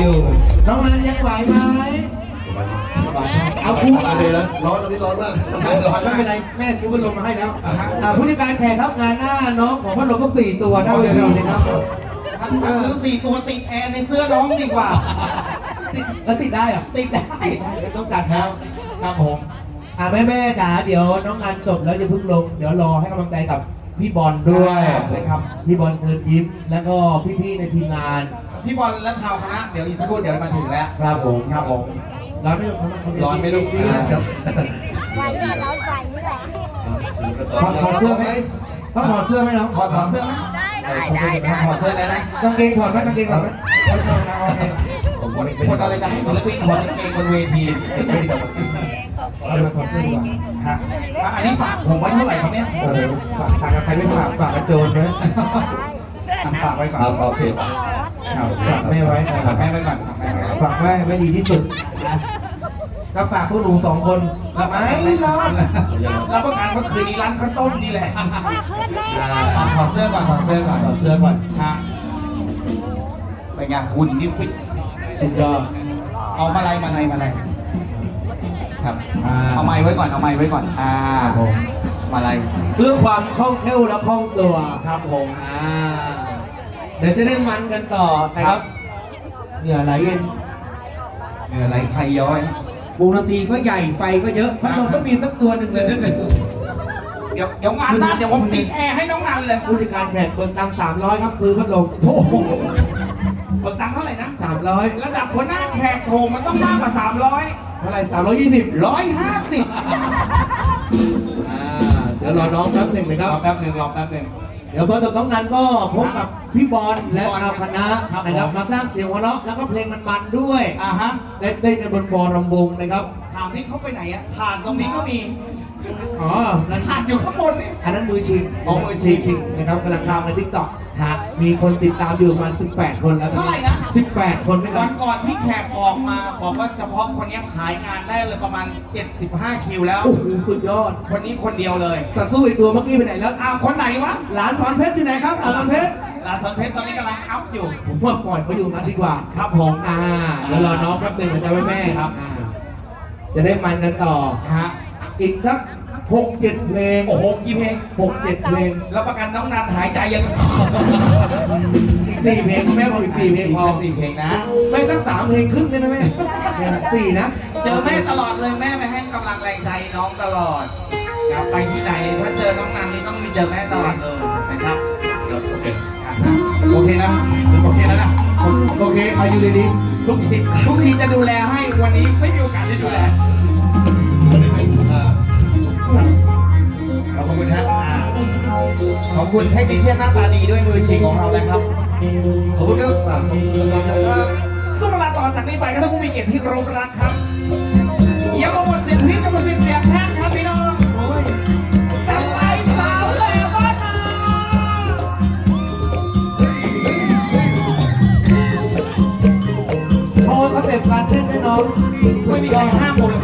อยู่ น้องนันยังไหวไหมสบายสบายเอาสคู่บายเลยนะร้อนตอนนี้ร้อนมากร้อนไม่เป็นไร แม่ซื้อพัดลมมาให้แล้วอ่าผู้จัดการแขกครับงานหน้าน้องของพัดลมก็สี่ตัวหน้าเวทีนะครับท่านมาซื้อสี่ตัวติดแอร์ในเสื้อน้องดีกว่า ติดแล้วติดได้เหรอติดได้เดี๋ยวต้องจัดครับครับผมอ่าแม่แม่ๆจ๋าเดี๋ยวน้องงานจบแล้วจะพึ่งลง เดี๋ยวรอให้กำลังใจกับพี่บอลด้วยเลยครับพี่บอลเชิญยิ้มแล้วก็พี่ๆในทีมงาน พี่บอลและชาวคณะเดี๋ยวอีกสักครู่เดี๋ยวมาถึงแล้วครับผมครับผมร้อนไม่ลงร้อนไม่ลงดีนะครับไว้เนี่ยเราใส่นี่แหละสูงกระถอดถอดเสื้อไหมต้องถอดเสื้อไหมน้องถอดถอดเสื้อไหมได้ได้ได้ถอดเสื้อได้ไหมกางเกงถอดไหมกางเกงถอดไหมไม่ต้องนะโอเคผมวันนี้คนอะไรจะให้ศิลปินถอดกางเกงบนเวทีไม่ได้กลับมาเอามาถอดเสื้อดีกว่าฮะอะอันนี้ฝากผมไว้เท่าไหร่ครับเนี่ยโอ้โหฝากฝากกับใครไม่ฝากฝากกับโจรไว้อะ ฝากไว้ก่อนครับโอเคป่ะครับฝากแม่ไว้ฝากแม่ไว้ก่อนฝากแม่ไว้ก่อนฝากแม่ไม่ดีที่สุดนะก็ฝากพวกหนูสองคนไม่รอดรับประกันว่าคืนนี้ร้านข้าวต้มนี่แหละอ่าอะถอดเสื้อก่อนถอดเสื้อก่อนถอดเสื้อก่อนฮะเป็นไงหุ่นนี่ฟิตสุดยอดเอามาอะไรมาอะไรมาอะไรครับอ่าเอาไม้ไว้ก่อนเอาไม้ไว้ก่อนอ่าครับผมมาอะไรเพื่อความคล่องแคล่วและคล่องตัวครับผมอ่า เดี๋ยวจะได้มันกันต่อนะครับเหงื่อไหลเย็นเหงื่อไหลใครย้อยวงดนตรีก็ใหญ่ไฟก็เยอะพัดลมก็มีสักตัวหนึ่งเลยเดี๋ยวเดี๋ยวงานหน้าเดี๋ยวผมติดแอร์ให้น้องนันเลยผู้จัดการแขกเบิกตังสามร้อยครับซื้อพัดลมโอ้โหเบิกตังค์เท่าไหร่นะสามร้อยระดับหัวหน้าแขกโถมันต้องมากกว่า300เท่าไหร่สามร้อยยี่สิบ150อ่าเดี๋ยวรอน้องแป๊บหนึ่งนะครรับอแป๊บหนึ่งรอแป๊บหนึ่ง เดี๋ยวพอจบน้องนั้นก็พบกับพี่บอลและชาวคณะครับนะครับผมมาสร้างเสียงหัวเราะแล้วก็เพลงมันๆด้วยอ่าฮะได้เต้นกันบนฟอร์รำวงนะครับถามที่เขาไปไหนอะฐานตรงนี้ก็มีอ๋อนั่นฐานอยู่ข้างบนนี่ อันนั้นมือชิงอ๋อมือชิง นะครับกำลังทำในทิกตอก ฮะมีคนติดตามอยู่ประมาณ18 คนแล้วเท่าไหร่นะ 18 คนนะควัรับนก่อนพี่แขกออกมาบอกว่าเฉพาะคนนี้ขายงานได้เลยประมาณ 75 คิวแล้ว โอ้โหสุดยอด คนนี้คนเดียวเลยแต่สู้อีกตัวเมื่อกี้ไปไหนแล้วอ้าวคนไหนวะหลานสอนเพชรที่ไหนครับหลานสอนเพชรลาสันเพชรตอนนี้กำลังอัพอยู่ ผมว่าปล่อยเขาอยู่นั้นดีกว่า ครับผมอ่าเดี๋ยวรอน้องแป๊บหนึงนะจ๊ะแม่แม่ๆครับ อ่าจะได้มันกันต่อ ฮะ อีกสัก หกเจ็ดเพลงโอ้โหกี่เพลงหกเจ็ดเพลงรับประกันน้องนันหายใจยังอีกสี่เพลงแม่บอกอีกสี่เพลงพอสี่เพลงนะ ไม่สักสามเพลงครึ่งได้ไหมแม่สี่นะ เจอแม่ตลอดเลยแม่ไปให้กำลังแรงใจน้องตลอดครับไปที่ไหนถ้าเจอน้องนันนี่ต้องมีเจอแม่ตลอดเลยนะครับโอเคอะฮะโอเคนะโอเคแล้วนะโอเคอายุเลยดีทุกทีทุกทีจะดูแลให้วันนี้ไม่มีโอกาสได้ดูแล ขอบคุณเทคนิชเชียนหน้าตาดีด้วยมือชิงของเรานะครับ ขอบคุณครับอะขอบคุณกำลังใจครับสุเวลาต่อจากนี้ไปก็ต้องผู้มีเกียรติที่เคารพรักครับยังมาหมดสิทธิ์พิษยังมาหมดสิทธิ์เสียงแท้ครับพี่น้องจังไรสาวเลยบ้านนาโชว์สเต็ปการเต้นให้น้องไม่มีใครห้ามผมเลย